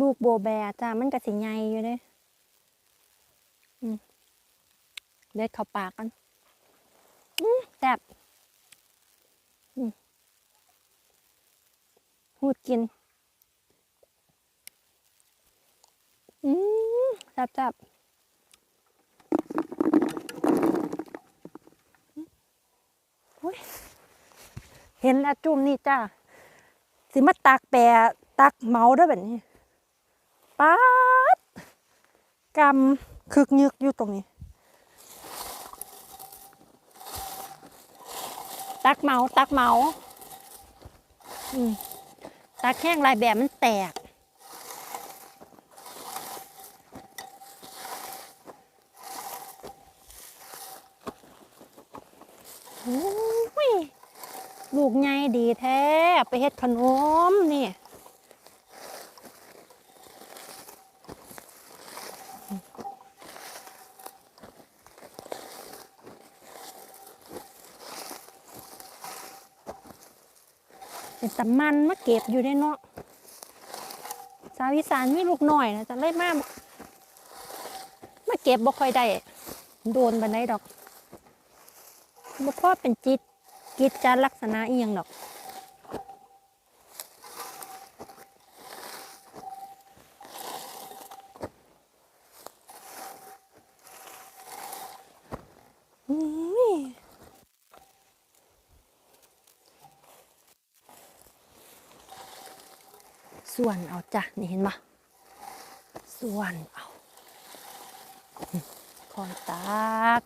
ลูกโบแบจ้ามันก็สิใหญ่อยู่เด้เด็ดเข้าปากกันแซ่บหูดกินอืมแซ่บแซ่บเห็นแล้วจุ่มนี่จ้า สิมาตักแปรตักเมาด้วยแบบนี้ ป๊าดกำคึกยึกอยู่ตรงนี้ ตักเมาตักเมาอืมตักแห้งลายแบบมันแตกโอ้ยลูกใหญ่ดีแท้ ไปเฮ็ดขนมนี่ เป็นตำมันมาเก็บอยู่ในเนาะสาวอีสานมีลูกหน่อยนะจะเลยมามาเก็บบ่ค่อยได้โดนบันไดดอกบ่พ่อเป็นจิตกิจจาลักษณะอีหยังดอกอุ๊ย ส่วนเอาจ้ะ นี่เห็นปะส่วนเอาคอยตัก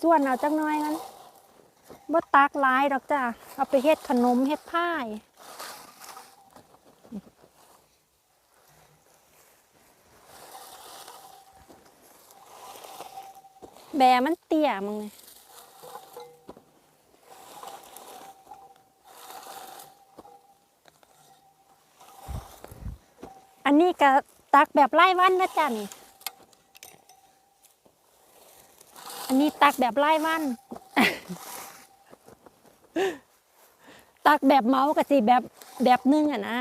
ส่วนเอาจักหน้อยนั้นบ่ตักลายดอกจ้ะ เอาไปเฮ็ดขนมเฮ็ดพายแบมันเตี้ยมึงไง อันนี้ก็ตักแบบไล่วันนะจ๊ะนี่ อันนี้ตักแบบไล่วัน ตักแบบเมาส์กับสีแบบแบบนึงอะนะ